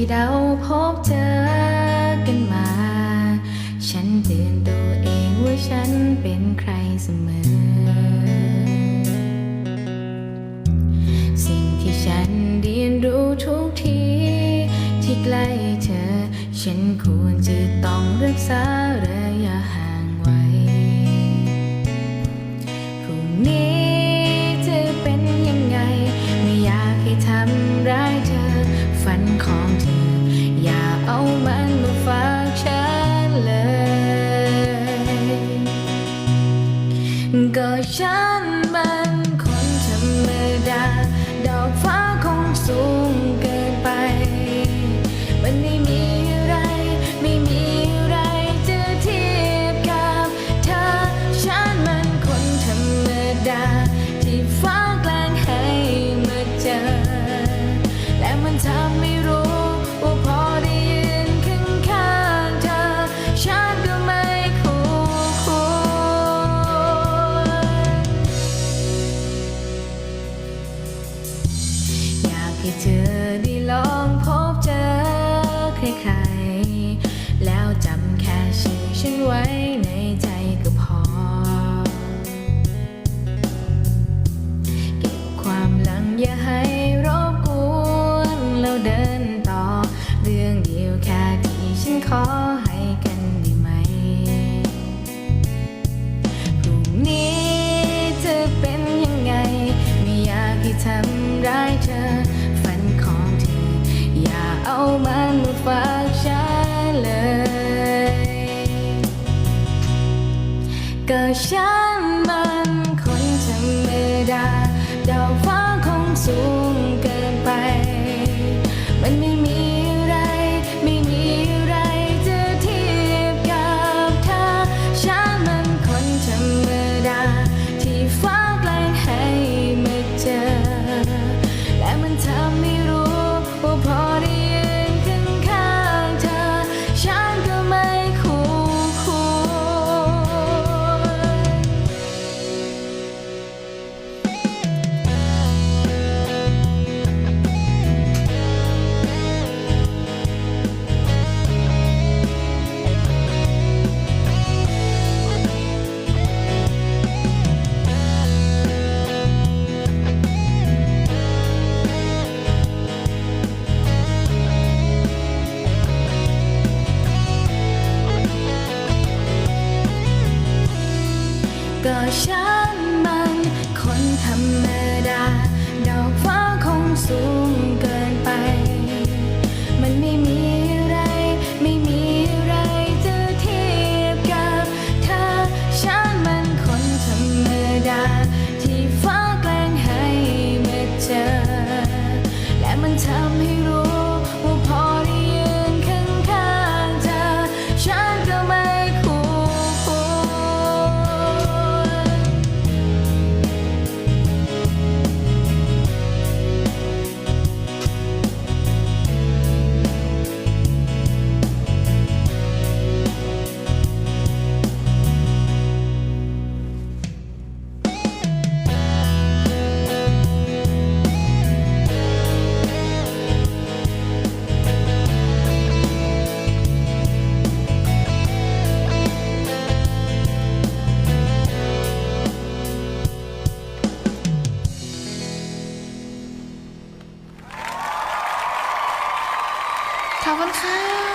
ที่เราพบเจอกันมา ฉันเตือนตัวเองว่าฉันเป็นใครเสมอ สิ่งที่ฉันเรียนรู้ทุกที ที่ใกล้เธอ ฉันควรจะต้องรักษาระยะห่างไว้พรุ่งนี้จะเป็นยังไง ไม่อยากให้ทำร้าย นของเธอ อย่าเอามันมาฝากฉันเลย ก็ฉันมัน เธอได้ลอง เอามันมาฝากฉันเลย ก็ฉันมันคนธรรมดาดาวฟ้าคงสูง ก็ฉันมัน คนธรรมดา ดอกฟ้าคงสูงเกินไป มันไม่มีอะไร ไม่มีอะไรจะเทียบกับเธอฉันมันคนธรรมดา ที่ฟ้าแกล้งให้มาเจอ และมันเทำ ขอบคุณค่ะ